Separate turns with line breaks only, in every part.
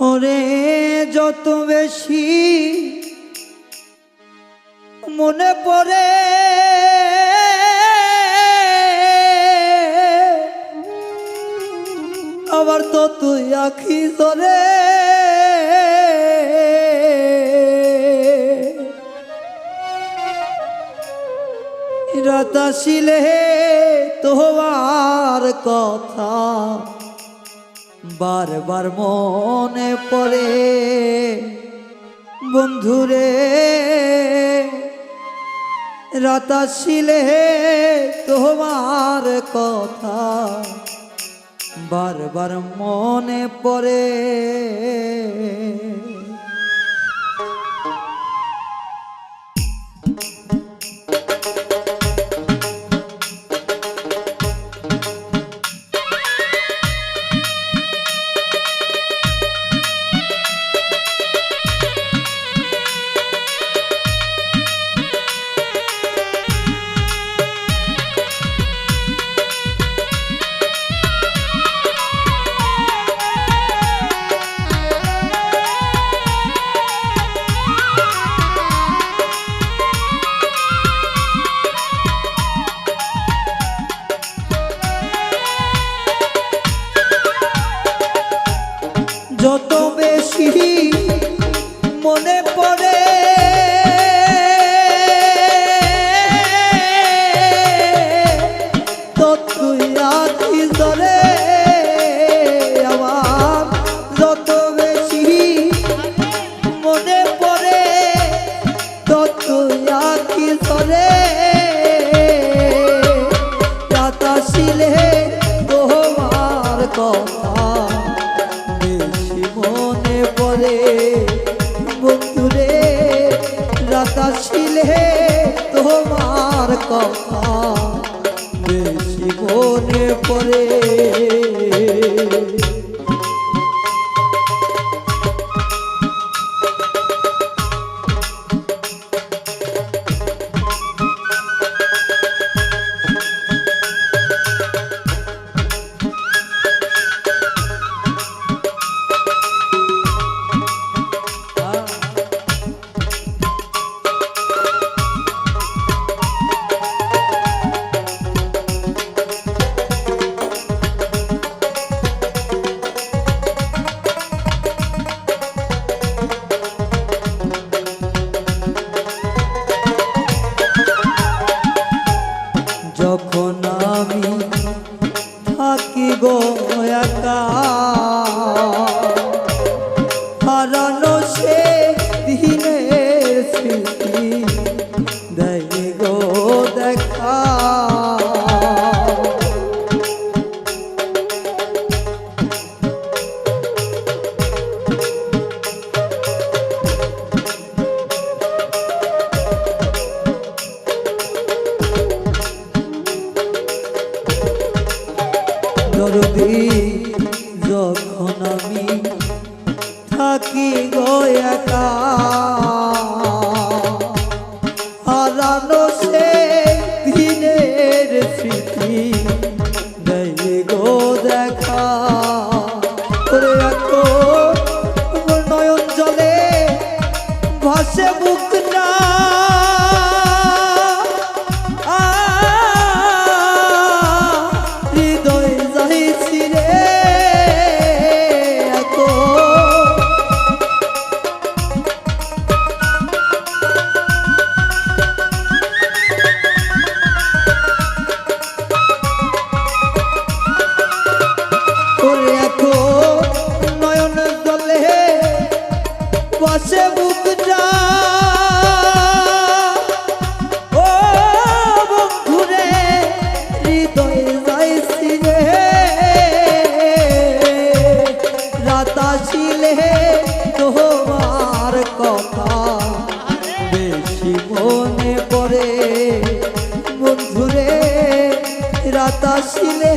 ওরে যত বেশি মনে পড়ে আবার তো তুই আখি ধরে। রাতাশিলে তোমার কথা বারবার মনে পড়ে। বন্ধুরে রাতাশিলে তোমার কথা বারবার মনে পড়ে। মনে পড়ে। কথা বেশি মনে পড়ে আমি থাকি বসে বুকটা। ও বন্ধুরে, হৃদয়ে যাইছি রে রাতাশিলে তোমার কথা বেশি মনে পড়ে। বন্ধুরে রাতাশিলে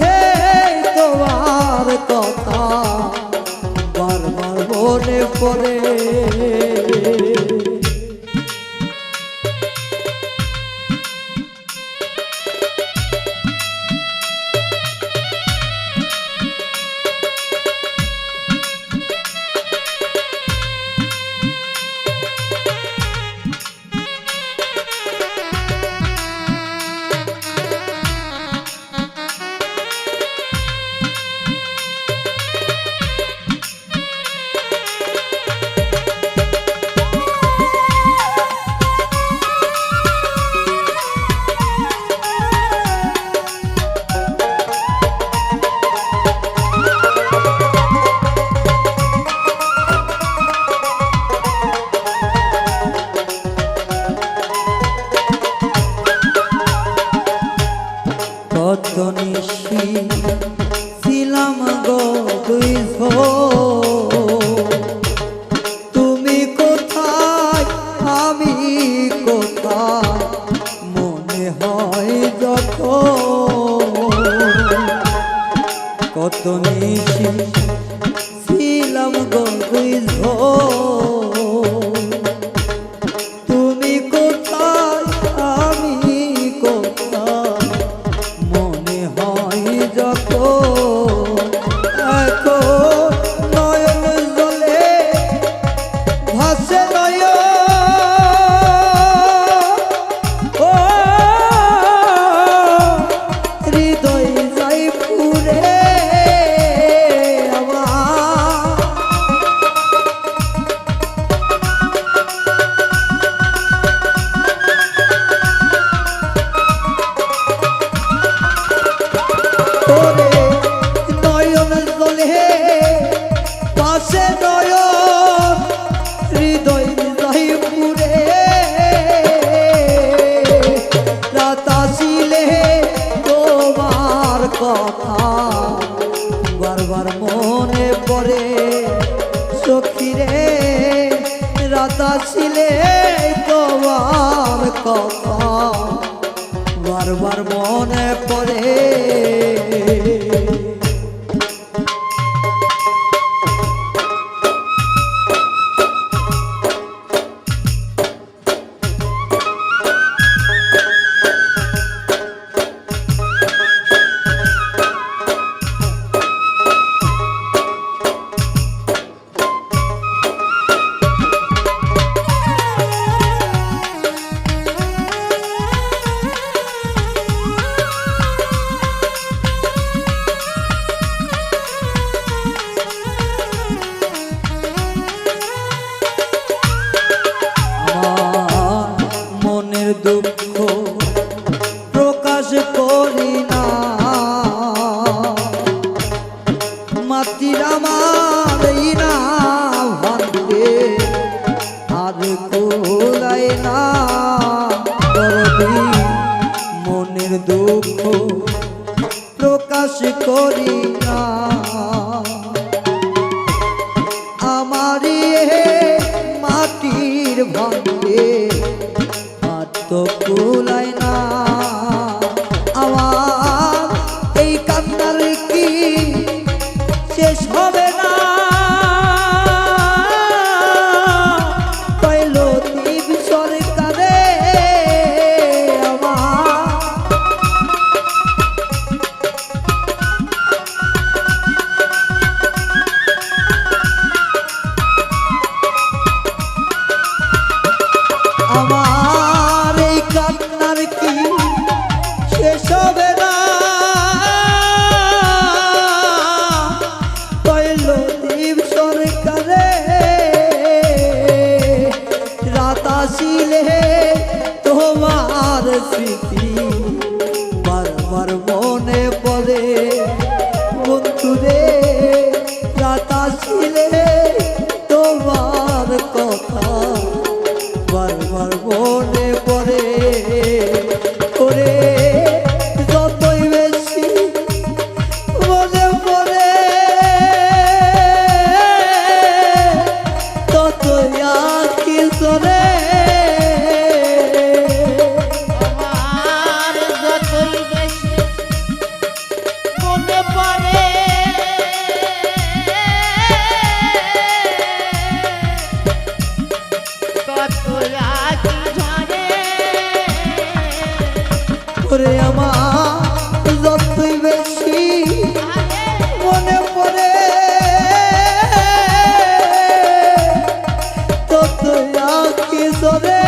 তোমার কথা বারবার মনে পড়ে। ছিলাম গো দুই তুমি কোথায়? আমি কোথায়? মনে হয় যখন কত নিশি ছিলাম গো দুই সখীরে রাতা ছিলে তোমার কথা। বারবার মনে পড়ে। ભૂલાય ના স্মৃতি বারবার মনে পড়ে বন্ধুরে রাতা ছিলে তোমার কথা। বারবার মনে পড়ে করে সরে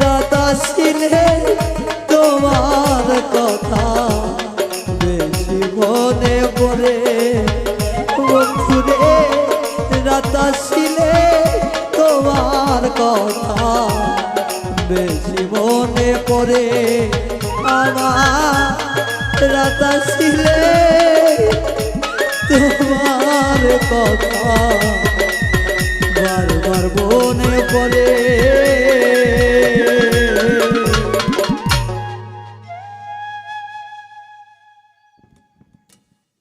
রাত তোমার কথা বেশি মনে পড়ে। বন্ধুরে তোমার কথা বেশি মনে আমার রাত তোমার কথা বনে পড়ে